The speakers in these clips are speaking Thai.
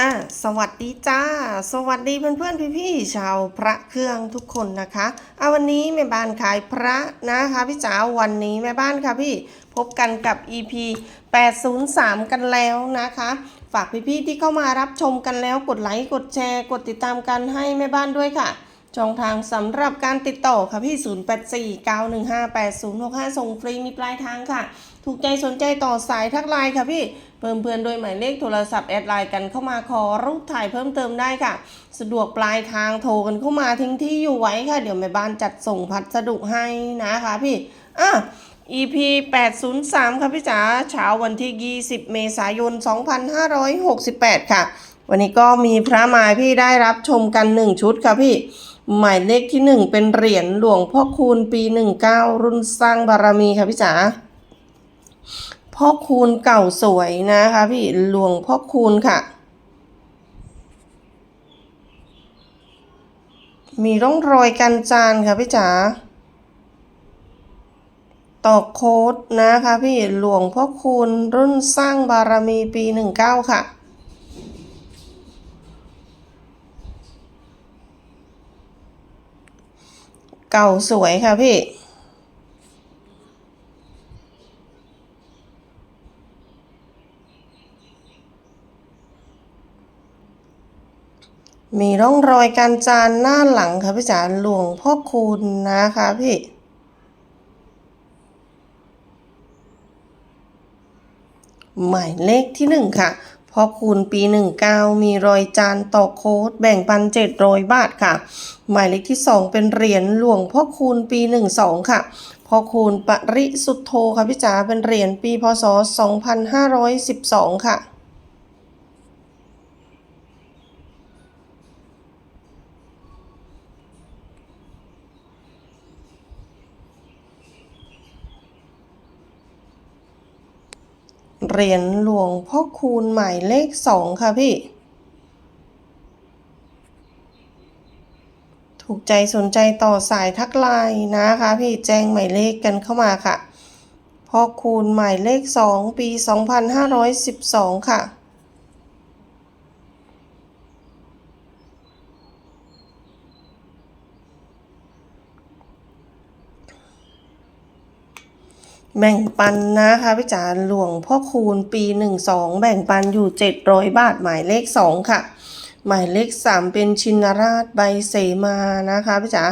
อ่าสวัสดีจ้า สวัสดีเพื่อนๆพี่ๆชาวพระเครื่องทุกคนนะคะเอาวันนี้แม่บ้านขายพระนะคะพี่จ๋าวันนี้แม่บ้านค่ะพี่พบกันกับ EP 803 กันแล้วนะคะ ฝากพี่ๆที่เข้ามารับชมกันแล้วกดไลค์กดแชร์กดติดตามกันให้แม่บ้านด้วยค่ะช่องทางสำหรับการติดต่อค่ะพี่ 0849158065 ส่งฟรีมีปลายทางค่ะ ถูกใจสนใจต่อสายทักไลน์ค่ะพี่ เพิ่มเพื่อนโดยหมายเลขโทรศัพท์แอดไลน์กันเข้ามาขอรูปถ่ายเพิ่มเติมได้ค่ะ สะดวกปลายทางโทรกันเข้ามาทิ้งที่อยู่ไว้ค่ะ เดี๋ยวแม่บ้านจัดส่งพัสดุให้นะคะพี่อะ EP 803 ค่ะพี่จ๋าเช้าวันที่ 20 เมษายน 2568 ค่ะ วันนี้ก็มีพระมาพี่ได้รับชมกัน 1 ชุดค่ะพี่ หมายเลขที่ 1 เป็นเหรียญหลวงพ่อคูณปี 19 รุ่นสร้างบารมีค่ะพี่จ๋า พ่อคูณเก่าสวยนะคะพี่หลวงพ่อคูณค่ะ มีร่องรอยกันจานค่ะพี่จ๋าตอกโค้ดนะคะพี่หลวงพ่อคูณรุ่นสร้างบารมีปี 19 ค่ะ เก่าสวยค่ะพี่ มีร่องรอยการจานหน้าหลังค่ะพี่จ๋าหลวงพ่อคูณนะคะพี่หมายเลขที่หนึ่งค่ะพ่อคูณปีหนึ่งเก้ามีรอยจานต่อโค้ดแบ่งปันเจ็ดรอยบาทค่ะ หมายเลขที่สองเป็นเหรียญหลวงพ่อคูณปีหนึ่งสองค่ะพ่อคูณปริสุทโธค่ะพี่จ๋าเป็นเหรียญปีพศสองพันห้าร้อยสิบสองค่ะ เหรียญหลวงพ่อคูณหมายเลขสองค่ะพี่ ถูกใจสนใจต่อสายทักไลน์นะคะพี่แจ้งหมายเลขกันเข้ามาค่ะพ่อคูณหมายเลขสองปี 2512 ค่ะ แบ่งปันนะคะพี่จ๋าหลวงพ่อคูณปี 12 แบ่งปันอยู่ 700 บาทหมายเลข 2 ค่ะ หมายเลข 3 เป็นชินราชใบเสมานะคะพี่จ๋า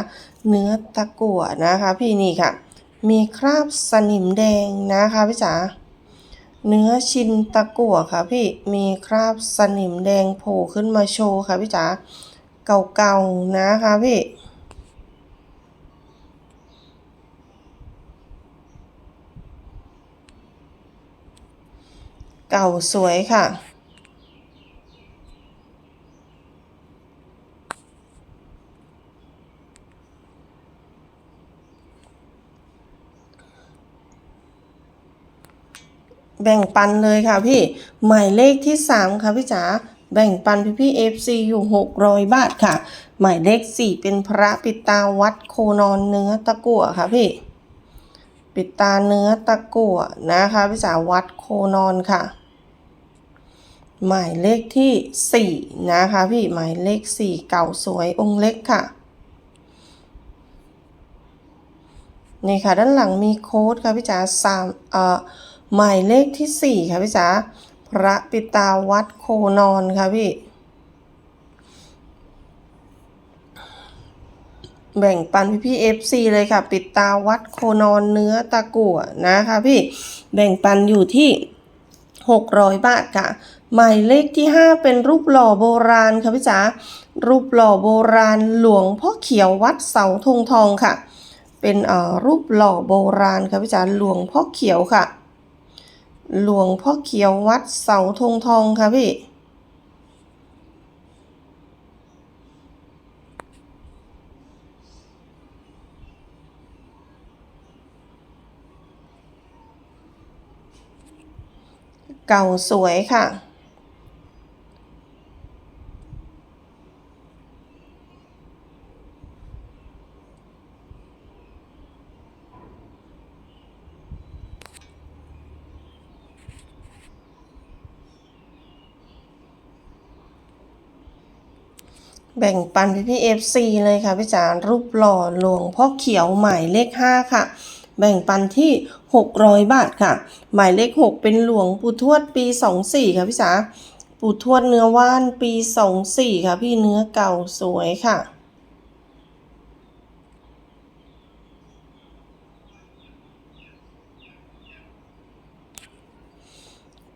เนื้อตะกั่วนะคะพี่นี่ค่ะ มีคราบสนิมแดงนะคะพี่จ๋าเนื้อชินตะกั่วค่ะพี่มีคราบสนิมแดงโผล่ขึ้นมาโชว์ค่ะพี่จ๋าเก่าๆนะคะพี่ เก่าสวยค่ะ แบ่งปันเลยค่ะพี่ หมายเลขที่ 3 ค่ะพี่จ๋าแบ่งปันพี่พี่ FC อยู่ 600 บาทค่ะ หมายเลข 4 เป็นพระปิดตาวัดโคนอนเนื้อตะกั่วค่ะพี่ ปิดตาเนื้อตะกั่วนะคะพี่จ๋าวัดโคนอนค่ะ หมายเลขที่ 4 นะคะพี่หมายเลข 4 เก่าสวยองค์เล็กค่ะนี่ค่ะด้านหลังมีโค้ดค่ะพี่จ๋าสามเอ่อหมายเลขที่ 4 ค่ะพี่จ๋าพระปิตาวัดโคนอนค่ะพี่ แบ่งปันพี่พี่ FC เลยค่ะ ปิตาวัดโคนอนเนื้อตะกั่วนะคะพี่แบ่งปันอยู่ที่ 600 บาทค่ะ หมายเลขที่ 5 เป็นรูปหล่อโบราณค่ะพี่จ๋ารูปหล่อโบราณหลวงพ่อเขียววัดเสาธงทองค่ะ เป็นเอ่อรูปหล่อโบราณค่ะพี่จ๋าหลวงพ่อเขียวค่ะ หลวงพ่อเขียววัดเสาธงทองค่ะพี่เก่าสวยค่ะ แบ่งปันพี่พี่เอฟซีเลยค่ะพี่จ๋ารูปหล่อหลวงพ่อเขียวหมายเลขห้าค่ะ แบ่งปันที่หกร้อยบาทค่ะ หมายเลขหกเป็นหลวงปู่ทวดปีสองสี่ค่ะพี่จ๋าปู่ทวดเนื้อว่านปีสองสี่ค่ะ พี่เนื้อเก่าสวยค่ะ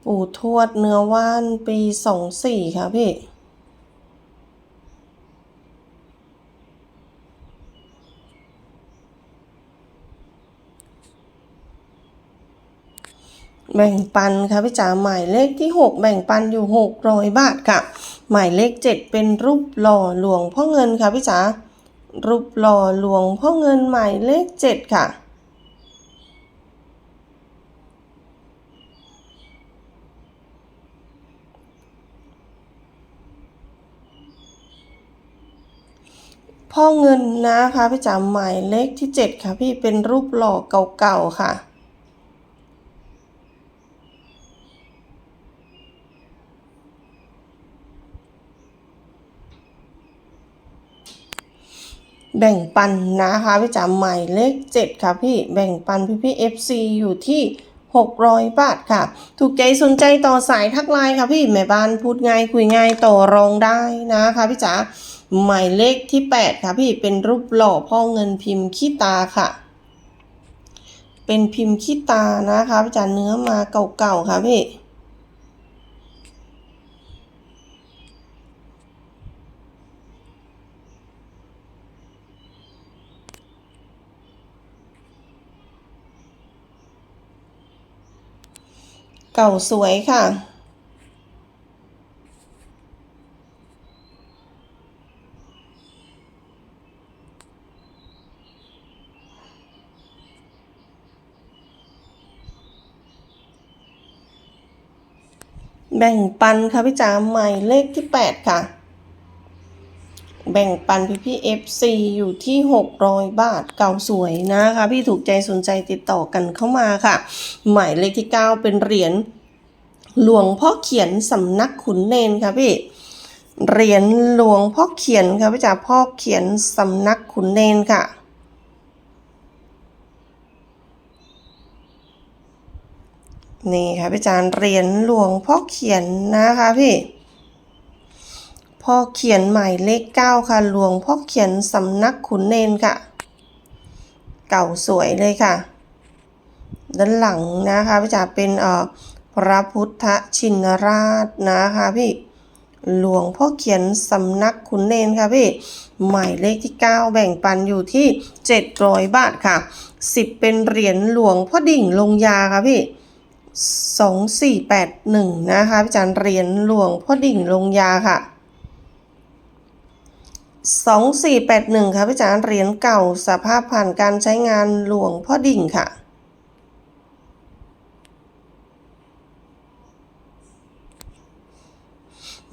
ปู่ทวดเนื้อว่านปีสองสี่ค่ะพี่ แบ่งปันค่ะพี่จ๋าหมายเลขที่ 6 แบ่งปันอยู่600บาทค่ะ หมายเลข 7 เป็นรูปหล่อหลวงพ่อเงินค่ะพี่จ๋ารูปหล่อหลวงพ่อเงินหมายเลข 7 ค่ะพ่อเงินนะคะพี่จ๋าหมายเลขที่ 7 ค่ะพี่เป็นรูปหล่อเก่าๆค่ะ แบ่งปันนะคะพี่จ๋าหมายเลข 7 ค่ะพี่แบ่งปันพี่พี่ FC อยู่ที่ 600 บาทค่ะ ถูกใจสนใจต่อสายทักไลน์ค่ะพี่แม่บ้านพูดง่ายคุยง่ายต่อรองได้นะคะพี่จ๋าหมายเลขที่ 8 ค่ะพี่เป็นรูปหล่อพ่อเงินพิมพ์ขี้ตาค่ะ เป็นพิมพ์ขี้ตานะคะพี่จ๋าเนื้อมาเก่าๆค่ะพี่ เก่าสวยค่ะ แบ่งปันค่ะพี่จ๋าใหม่เลขที่ 8 ค่ะ แบ่งปันพี่พี่ FC อยู่ที่ 600 บาทเก่าสวยนะคะ พี่ถูกใจสนใจติดต่อกันเข้ามาค่ะ หมายเลขที่ 9 เป็นเหรียญหลวงพ่อเขียนสำนักขุนเนนค่ะพี่เหรียญหลวงพ่อเขียนค่ะพี่จ๋าพ่อเขียนสำนักขุนเนนค่ะนี่ค่ะพี่จารย์เหรียญหลวงพ่อเขียนนะคะพี่ พ่อเขียนหมายเลขเก้าค่ะ หลวงพ่อเขียนสำนักขุนเนนค่ะ เก่าสวยเลยค่ะ ด้านหลังนะคะพี่จ๋าเป็นเอ่อพระพุทธชินราชนะคะพี่หลวงพ่อเขียนสำนักขุนเนนค่ะพี่หมายเลขที่ 9 แบ่งปันอยู่ที่ 700 บาทค่ะ 10 เป็นเหรียญหลวงพ่อดิ่งลงยาค่ะพี่สองสี่แปดหนึ่งนะคะพี่จารย์เหรียญหลวงพ่อดิ่งลงยาค่ะ สองสี่แปดหนึ่งค่ะพี่จารย์เหรียญเก่าสภาพผ่านการใช้งานหลวงพ่อดิ่งค่ะ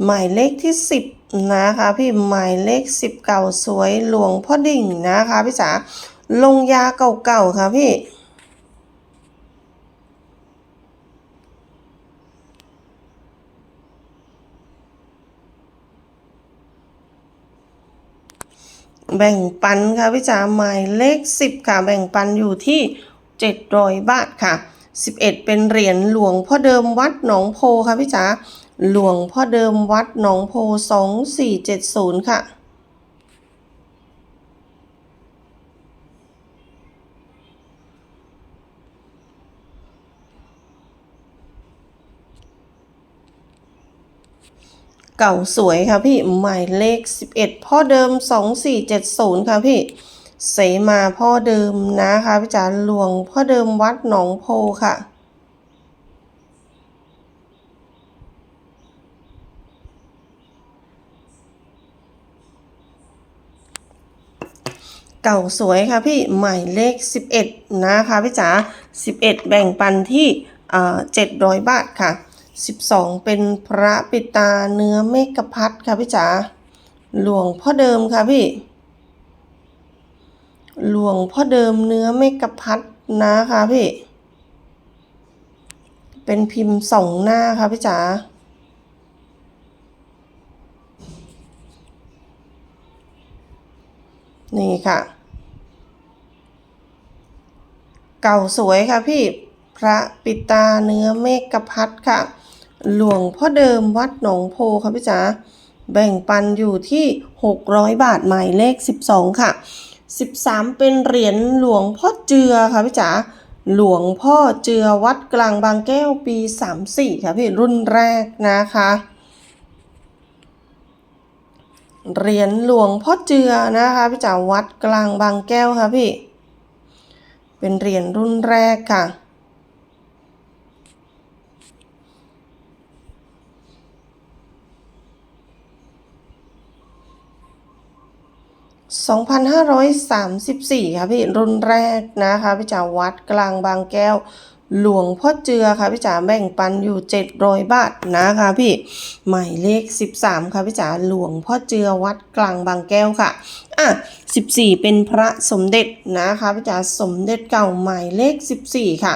หมายเลขที่สิบนะคะพี่หมายเลขสิบเก่าสวยหลวงพ่อดิ่งนะคะพี่จ๋าลงยาเก่าๆค่ะพี่ แบ่งปันค่ะพี่จ๋าหมายเลข 10 ค่ะ แบ่งปันอยู่ที่ 700 บาทค่ะ 11 เป็นเหรียญหลวงพ่อเดิมวัดหนองโพค่ะพี่จ๋าหลวงพ่อเดิมวัดหนองโพ 2470 ค่ะ เก่าสวยค่ะพี่หมายเลข 11 พ่อเดิม 2470 ค่ะพี่ เสมาพ่อเดิมนะคะพี่จ๋าหลวงพ่อเดิมวัดหนองโพค่ะเก่าสวยค่ะพี่หมายเลข 11 นะคะพี่จ๋า11 แบ่งปันที่อ่า700บาทค่ะ 12 เป็นพระปิตาเนื้อเมกพัดค่ะพี่จ๋าหลวงพ่อเดิมค่ะพี่ หลวงพ่อเดิมเนื้อเมกพัดนะคะพี่ เป็นพิมพ์สองหน้าค่ะพี่จ๋านี่ค่ะ เก่าสวยค่ะพี่พระปิตาเนื้อเมฆกพัดค่ะ หลวงพ่อเดิมวัดหนองโพค่ะพี่จ๋าแบ่งปันอยู่ที่ 600 บาทหมายเลข 12 ค่ะ 13 เป็นเหรียญหลวงพ่อเจือค่ะพี่จ๋าหลวงพ่อเจือวัดกลางบางแก้วปี 34 ค่ะพี่รุ่นแรกนะคะเหรียญหลวงพ่อเจือนะคะพี่จ๋าวัดกลางบางแก้วค่ะพี่ เป็นเหรียญรุ่นแรกค่ะ 2,534 ค่ะพี่รุ่นแรกนะคะพี่จ๋าวัดกลางบางแก้ว หลวงพ่อเจือค่ะพี่จ๋าแบ่งปันอยู่ 700 บาทนะคะพี่หมายเลข 13 ค่ะพี่จ๋าหลวงพ่อเจือวัดกลางบางแก้วค่ะอะ14 เป็นพระสมเด็จนะคะพี่จ๋าสมเด็จเก่าหมายเลข 14 ค่ะ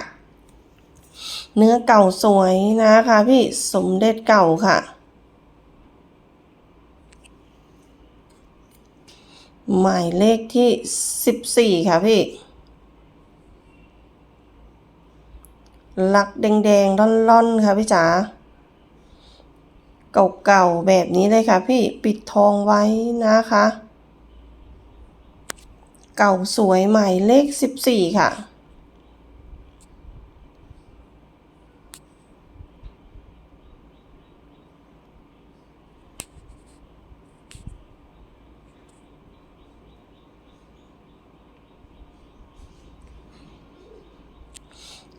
เนื้อเก่าสวยนะคะพี่สมเด็จเก่าค่ะ หมายเลขที่14ค่ะพี่ลักแดงๆร่อนๆค่ะพี่จ๋าเก่าๆแบบนี้เลยค่ะพี่ปิดทองไว้นะคะ เก่าสวยหมายเลข14ค่ะ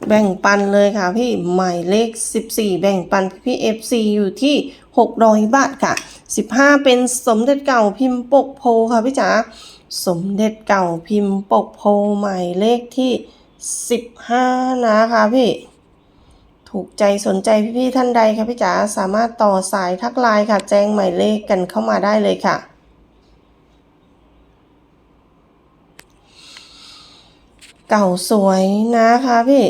แบ่งปันเลยค่ะพี่หมายเลข 14 แบ่งปันพี่ FC อยู่ที่ 600 บาทค่ะ 15 เป็นสมเด็จเก่าพิมพ์ปกโพค่ะพี่จ๋าสมเด็จเก่าพิมพ์ปกโพหมายเลขที่ 15 นะคะพี่ถูกใจสนใจพี่ๆท่านใดค่ะพี่จ๋าสามารถต่อสายทักไลน์ค่ะ แจ้งหมายเลขกันเข้ามาได้เลยค่ะ เก่าสวยนะคะพี่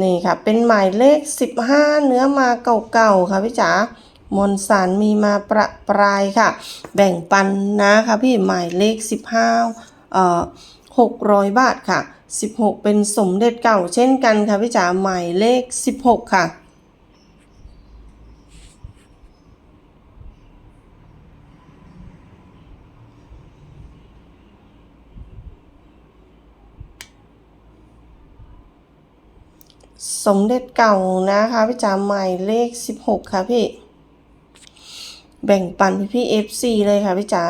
นี่ค่ะ เป็นหมายเลข 15 เนื้อมาเก่าๆค่ะพี่จ๋ามนสารมีมาประปรายค่ะ แบ่งปันนะคะพี่หมายเลข 15เอ่อ600 บาทค่ะ 16 เป็นสมเด็จเก่าเช่นกันค่ะพี่จ๋าหมายเลข 16 ค่ะ สมเด็จเก่านะคะพี่จ๋าหมายเลข 16 ค่ะพี่ แบ่งปันพี่พี่ FC เลยค่ะพี่จ๋า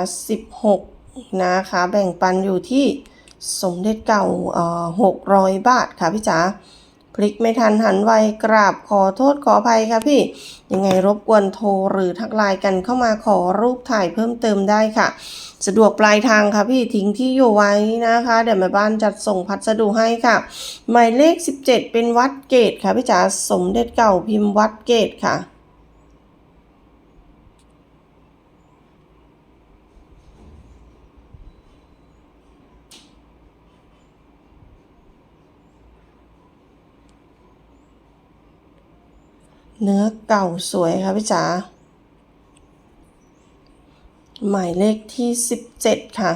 16 นะคะ แบ่งปันอยู่ที่สมเด็จเก่าเอ่อ600 บาทค่ะพี่จ๋า พลิกไม่ทันหันไวกราบขอโทษขออภัยค่ะพี่ ยังไงรบกวนโทรหรือทักไลน์กันเข้ามาขอรูปถ่ายเพิ่มเติมได้ค่ะ สะดวกปลายทางค่ะพี่ทิ้งที่อยู่ไว้นะคะ เดี๋ยวแม่บ้านจัดส่งพัสดุให้ค่ะ หมายเลข 17 เป็นวัดเกตค่ะพี่จ๋าสมเด็จเก่าพิมพ์วัดเกตค่ะ เนื้อเก่าสวยค่ะพี่จ๋าหมายเลขที่17ค่ะ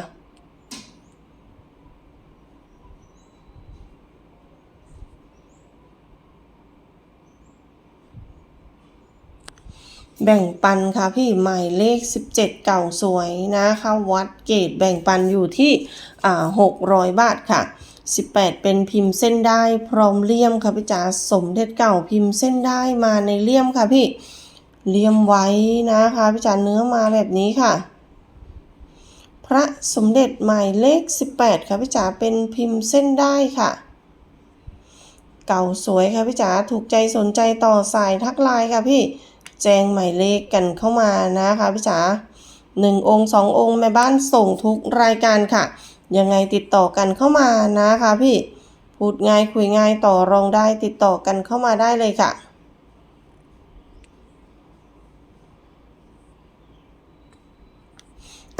แบ่งปันค่ะพี่หมายเลข 17 เก่าสวยนะคะ วัดเกตแบ่งปันอยู่ที่อ่า600บาทค่ะ 18 เป็นพิมพ์เส้นได้พร้อมเลี่ยมค่ะพี่จ๋าสมเด็จเก่าพิมพ์เส้นได้มาในเลี่ยมค่ะพี่เลี่ยมไว้นะคะพี่จ๋าเนื้อมาแบบนี้ค่ะ พระสมเด็จหมายเลข 18 ค่ะพี่จ๋าเป็นพิมพ์เส้นได้ค่ะ เก่าสวยค่ะพี่จ๋าถูกใจสนใจต่อสายทักไลน์ค่ะพี่แจ้งหมายเลขกันเข้ามานะคะพี่จ๋าหนึ่งองค์สององค์แม่บ้านส่งทุกรายการค่ะ ยังไงติดต่อกันเข้ามานะคะพี่พูดง่ายคุยง่ายต่อรองได้ติดต่อกันเข้ามาได้เลยค่ะ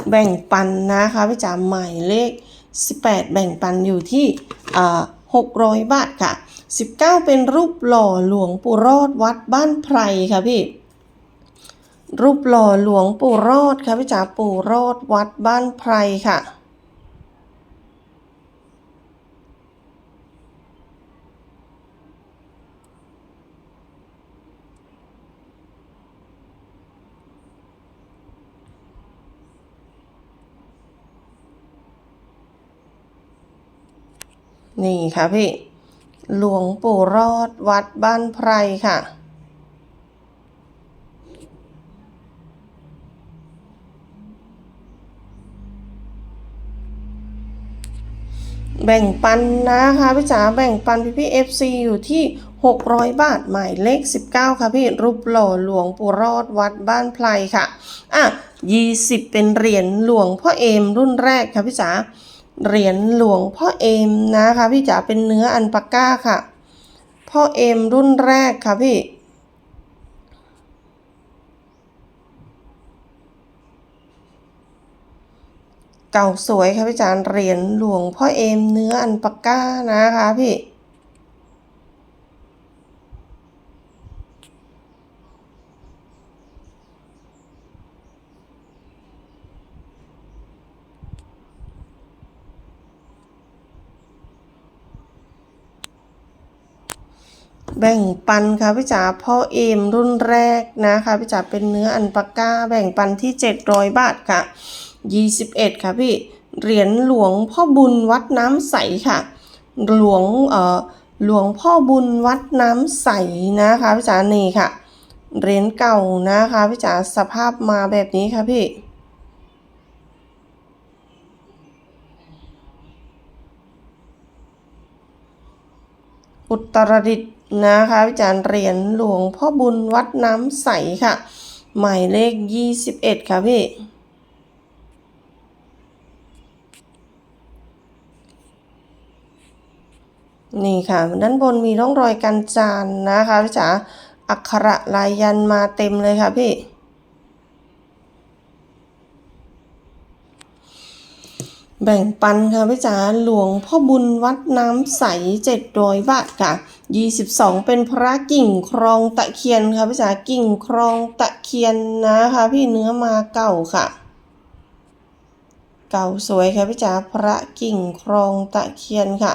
แบ่งปันนะคะพี่จ๋าหมายเลข 18 แบ่งปันอยู่ที่อ่า600บาทค่ะ 19 เป็นรูปหล่อหลวงปู่รอดวัดบ้านไพรค่ะพี่รูปหล่อหลวงปู่รอดค่ะพี่จ๋าปู่รอดวัดบ้านไพรค่ะ นี่ค่ะพี่ หลวงปู่รอดวัดบ้านไพรค่ะ แบ่งปันนะคะพี่จ๋าแบ่งปันพี่พี่เอฟซีอยู่ที่ 600 บาทหมายเลข 19 ค่ะพี่รูปหล่อหลวงปู่รอดวัดบ้านไพรค่ะ อะ 20 เป็นเหรียญหลวงพ่อเอมรุ่นแรกค่ะพี่จ๋า เหรียญหลวงพ่อเอมนะคะพี่จ๋าเป็นเนื้ออันปาก้าค่ะ พ่อเอมรุ่นแรกค่ะพี่เก่าสวยค่ะพี่จานเหรียญหลวงพ่อเอมเนื้ออันปาก้านะคะพี่ แบ่งปันค่ะพี่จ๋าพ่อเอมรุ่นแรกนะคะพี่จ๋าเป็นเนื้ออันปาก้า แบ่งปันที่ 700 บาทค่ะ 21 ค่ะพี่เหรียญหลวงพ่อบุญวัดน้ำใสค่ะ หลวงเอ่อหลวงพ่อบุญวัดน้ำใสนะคะพี่จ๋านี่ค่ะเหรียญเก่านะคะพี่จ๋าสภาพมาแบบนี้ค่ะพี่อุตรดิตถ์ นะคะอาจารย์เหรียญหลวงพ่อบุญวัดน้ำใสค่ะ หมายเลข 21 ค่ะพี่นี่ค่ะ ด้านบนมีร่องรอยกันจานนะคะพี่จ๋าอักขระลายยันมาเต็มเลยค่ะพี่ แบ่งปันค่ะพี่จ๋าหลวงพ่อบุญวัดน้ำใส700บาทค่ะ22เป็นพระกิ่งครองตะเคียนค่ะพี่จ๋ากิ่งครองตะเคียนนะคะพี่เนื้อมาเก่าค่ะ เก่าสวยค่ะพี่จ๋าพระกิ่งครองตะเคียนค่ะ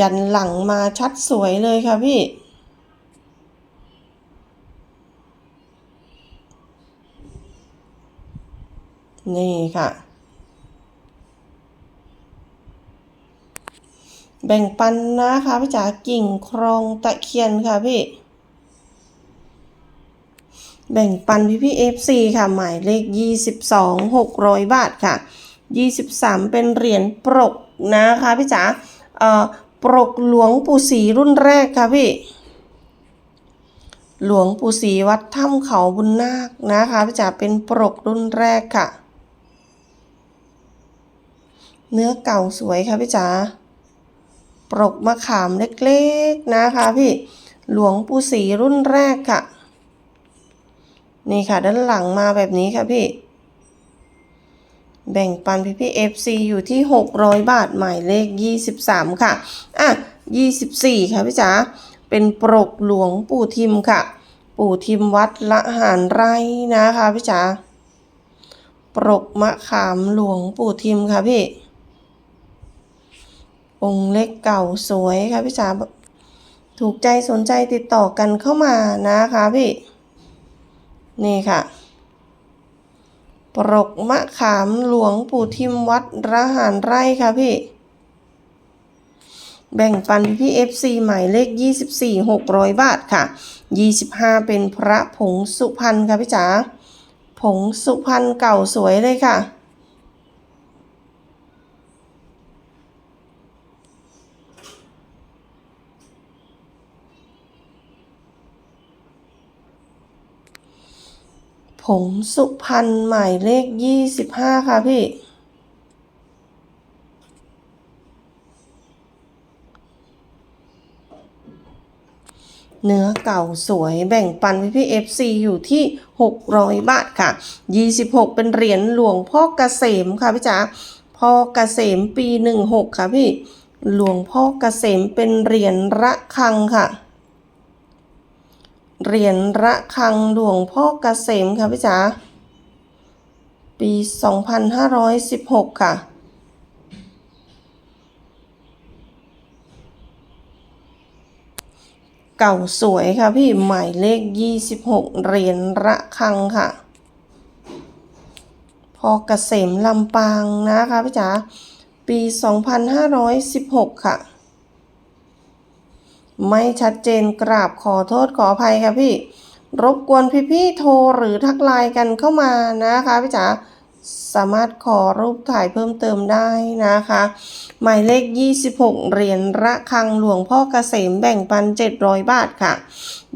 ยันหลังมาชัดสวยเลยค่ะพี่ นี่ค่ะ แบ่งปันนะคะพี่จ๋ากิ่งครองตะเคียนค่ะพี่ แบ่งปันพี่พี่ FC ค่ะ หมายเลข22 600บาทค่ะ23เป็นเหรียญปรกนะคะพี่จ๋าเอ่อปรกหลวงปู่ศรีรุ่นแรกค่ะพี่ หลวงปู่ศรีวัดถ้ำเขาบุญนาคนะคะพี่จ๋าเป็นปรกรุ่นแรกค่ะ เนื้อเก่าสวยค่ะพี่จ๋าปรกมะขามเล็กๆนะคะพี่ หลวงปู่ศรีรุ่นแรกค่ะ นี่ค่ะด้านหลังมาแบบนี้ค่ะพี่ แบ่งปันพี่พี่ FC อยู่ที่ 600 บาทหมายเลข 23 ค่ะ อะ 24 ค่ะพี่จ๋า เป็นปรกหลวงปู่ทิมค่ะ ปู่ทิมวัดละหารไรนะคะพี่จ๋า ปรกมะขามหลวงปู่ทิมค่ะพี่ องค์เล็กเก่าสวยค่ะพี่จ๋าถูกใจสนใจติดต่อกันเข้ามานะคะพี่ นี่ค่ะ ปรกมะขามหลวงปู่ทิมวัดระหารไร่ค่ะพี่ แบ่งปันพี่เอฟซีหมายเลข 24 600 บาทค่ะ 25 เป็นพระผงสุพรรณค่ะพี่จ๋าผงสุพรรณเก่าสวยเลยค่ะ ผงสุพรรณหมายเลข25ค่ะพี่ เนื้อเก่าสวยแบ่งปันพี่พี่ FC อยู่ที่ 600 บาทค่ะ 26 เป็นเหรียญหลวงพ่อเกษมค่ะพี่จ๋าพ่อเกษมปี 16 ค่ะพี่ หลวงพ่อเกษมเป็นเหรียญระฆังค่ะ เหรียญระฆังหลวงพ่อเกษมค่ะพี่จ๋าปี 2516 ค่ะเก่าสวยค่ะพี่หมายเลข 26 เหรียญระฆังค่ะ พอเกษมลำปางนะคะพี่จ๋าปี 2516 ค่ะ ไม่ชัดเจนกราบขอโทษขออภัยค่ะพี่ รบกวนพี่ๆโทรหรือทักไลน์กันเข้ามานะคะพี่จ๋าสามารถขอรูปถ่ายเพิ่มเติมได้นะคะ หมายเลข 26 เหรียญระฆังหลวงพ่อเกษมแบ่งปัน 700 บาทค่ะ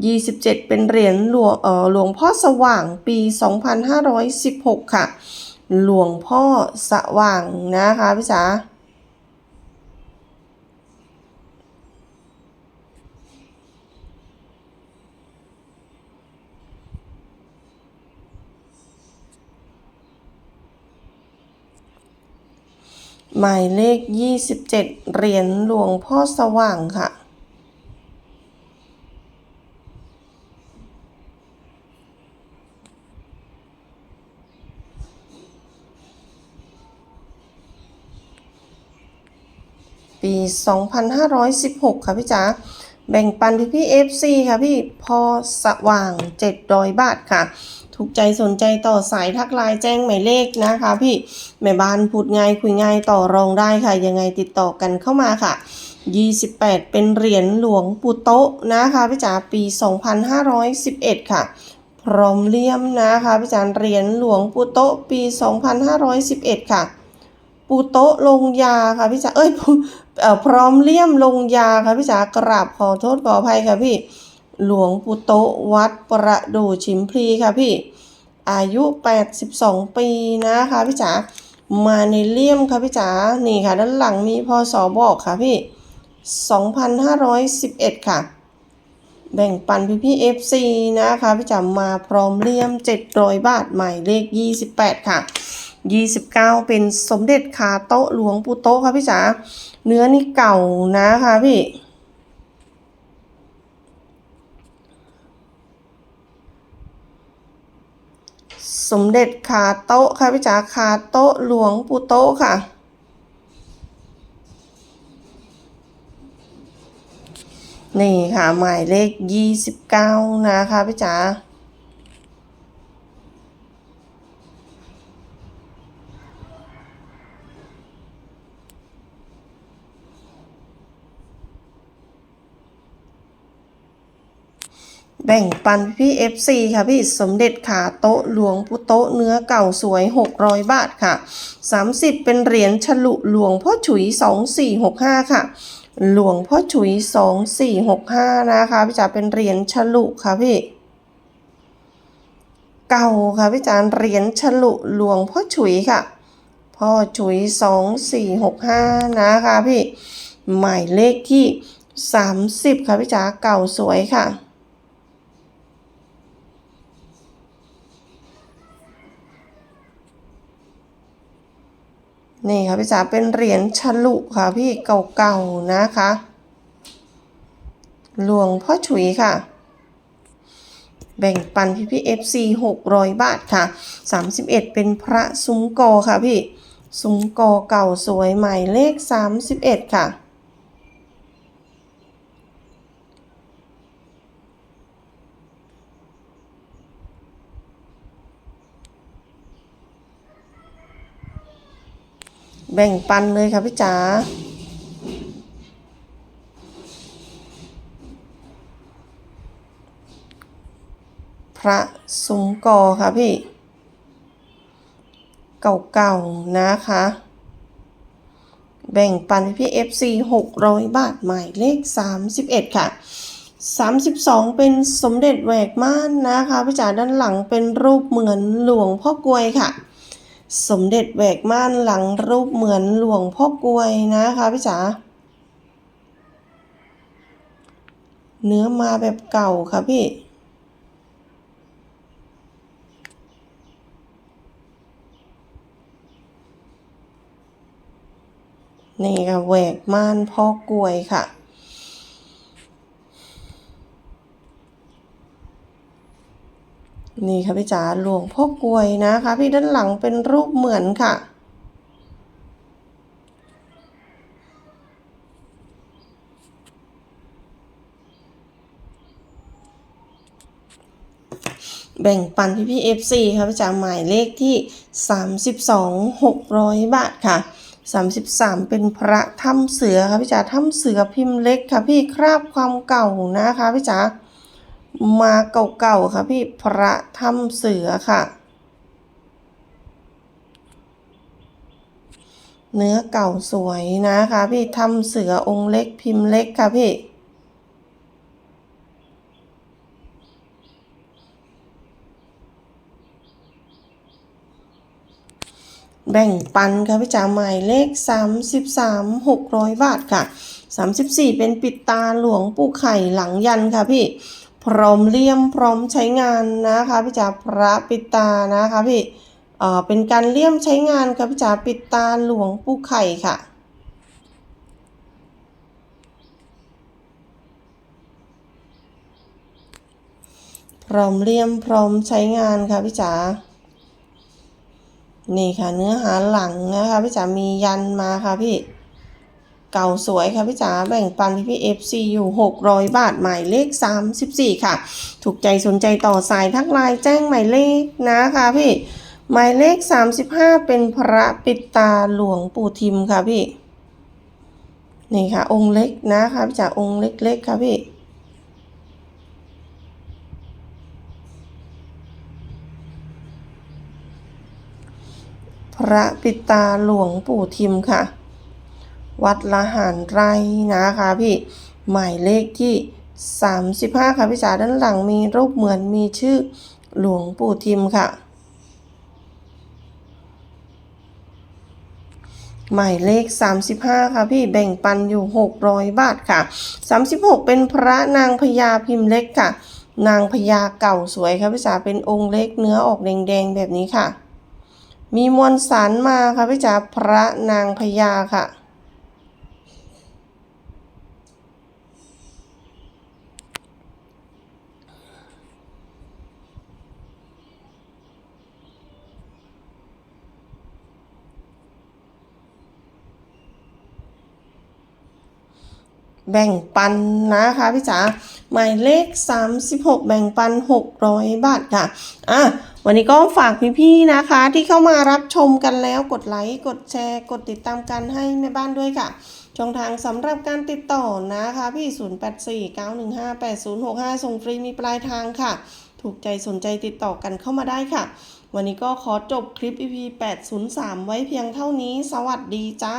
27 เป็นเหรียญหลวงเอ่อหลวงพ่อสว่างปี 2516 ค่ะ หลวงพ่อสว่างนะคะพี่จ๋า หมายเลข 27 เหรียญหลวงพ่อสว่างค่ะ ปี 2516 ค่ะพี่จ๋า แบ่งปันพี่พี่ FC ค่ะพี่พอสว่าง700บาทค่ะ ถูกใจสนใจต่อสายทักไลน์แจ้งหมายเลขนะคะพี่แม่บ้านพูดง่ายคุยง่ายต่อรองได้ค่ะ ยังไงติดต่อกันเข้ามาค่ะ 28 เป็นเหรียญหลวงปู่โตะนะคะพี่จ๋าปี 2511 ค่ะ พร้อมเลี่ยมนะคะพี่จ๋าเหรียญหลวงปู่โตะปี 2511 ค่ะปูโต๊ะลงยาค่ะพี่จ๋าเอ้ย พร้อมเลี่ยมลงยาค่ะพี่จ๋ากราบขอโทษขออภัยค่ะพี่ หลวงปูโตวัดประดู่ชิมพลีค่ะพี่ อายุ 82 ปีนะคะพี่จ๋ามาในเลี่ยมค่ะพี่จ๋านี่ค่ะ ด้านหลังมีพศบอกค่ะพี่ 2511 ค่ะ แบ่งปันพี่พี่ FC นะคะพี่จ๋ามาพร้อมเลี่ยม 700 บาทหมายเลข 28 ค่ะ 29 เป็นสมเด็จขาโต๊ะหลวงปู่โต๊ะค่ะพี่จ๋าเนื้อนี่เก่านะคะพี่สมเด็จขาโต๊ะค่ะพี่จ๋าขาโต๊ะหลวงปู่โต๊ะค่ะ นี่ค่ะหมายเลข 29 นะคะพี่จ๋า แบ่งปันพี่ FC ค่ะพี่สมเด็จขาโต๊ะหลวงปู่โต๊ะเนื้อเก่าสวย 600 บาทค่ะ 30 เป็นเหรียญฉลุหลวงพ่อฉุย 2465 ค่ะ หลวงพ่อฉุย 2465 นะคะพี่จ๋าเป็นเหรียญฉลุค่ะพี่เก่าค่ะพี่จ๋าเหรียญฉลุหลวงพ่อฉุยค่ะ พ่อฉุย 2465 นะคะพี่หมายเลขที่ 30 ค่ะพี่จ๋าเก่าสวยค่ะ นี่ค่ะพี่จ๋าเป็นเหรียญฉลุค่ะพี่เก่าๆนะคะ หลวงพ่อฉุยค่ะ แบ่งปันพี่พี่เอฟซีหกร้อยบาทค่ะ31เป็นพระซุ้มกอค่ะพี่ซุ้มกอเก่าสวยหมายเลข31ค่ะ แบ่งปันเลยค่ะพี่จ๋าพระซุ้มกอค่ะพี่ เก่าๆนะคะ แบ่งปันพี่ FC 600 บาทหมายเลข 31 ค่ะ32 เป็นสมเด็จแหวกม่านนะคะพี่จ๋าด้านหลังเป็นรูปเหมือนหลวงพ่อกวยค่ะ สมเด็จแหวกม่านหลังรูปเหมือนหลวงพ่อกลวยนะคะพี่จ๋าเนื้อมาแบบเก่าค่ะพี่ นี่ค่ะแหวกม่านพ่อกลวยค่ะ นี่ค่ะพี่จ๋าหลวงพ่อกลวยนะคะ พี่ด้านหลังเป็นรูปเหมือนค่ะ แบ่งปันพี่พี่เอฟซีค่ะพี่จ๋าหมายเลขที่ 32 600 บาทค่ะ 33 เป็นพระถ้ำเสือค่ะพี่จ๋าถ้ำเสือพิมพ์เล็กค่ะพี่คราบความเก่านะคะพี่จ๋า มาเก่าๆค่ะพี่พระถ้ำเสือค่ะ เนื้อเก่าสวยนะคะ พี่ทำเสือองค์เล็กพิมพ์เล็กค่ะพี่แบ่งปันค่ะพี่จ๋าหมายเลข 33 600 บาทค่ะ 34 เป็นปิดตาหลวงปู่ไข่หลังยันค่ะพี่ พร้อมเลี่ยมพร้อมใช้งานนะคะพี่จ๋าพระปิตานะคะพี่เอ่อเป็นการเลี่ยมใช้งานค่ะพี่จ๋าปิตาหลวงปู่ไข่ค่ะพร้อมเลี่ยมพร้อมใช้งานค่ะพี่จ๋า นี่ค่ะเนื้อหาหลังนะคะพี่จ๋ามียันมาค่ะพี่ เก่าสวยค่ะพี่จ๋าแบ่งปันพี่พี่เอฟซีอยู่600บาทหมายเลข34ค่ะ ถูกใจสนใจต่อสายทักไลน์แจ้งหมายเลขนะคะพี่ หมายเลข35เป็นพระปิดตาหลวงปู่ทิมค่ะพี่ นี่ค่ะ องค์เล็กนะคะพี่จ๋าองค์เล็กๆค่ะพี่พระปิตาหลวงปู่ทิมค่ะ วัดละหารไรนะคะพี่หมายเลขที่ 35 ค่ะพี่จ๋าด้านหลังมีรูปเหมือนมีชื่อหลวงปู่ทิมค่ะ หมายเลข 35 ค่ะพี่แบ่งปันอยู่ 600 บาทค่ะ 36 เป็นพระนางพญาพิมพ์เล็กค่ะ นางพญาเก่าสวยค่ะพี่จ๋าเป็นองค์เล็กเนื้อออกแดงๆแบบนี้ค่ะ มีมวลสารมาค่ะพี่จ๋าพระนางพญาค่ะ แบ่งปันนะคะพี่จ๋าหมายเลข 36 แบ่งปัน 600 บาทค่ะอะวันนี้ก็ฝากพี่ๆนะคะ ที่เข้ามารับชมกันแล้วกดไลค์กดแชร์ กดติดตามกันให้แม่บ้านด้วยค่ะช่องทางสำหรับการติดต่อนะคะ พี่ 0849158065 ส่งฟรีมีปลายทางค่ะ ถูกใจสนใจติดต่อกันเข้ามาได้ค่ะ วันนี้ก็ขอจบคลิป EP 803 ไว้เพียงเท่านี้ สวัสดีจ้า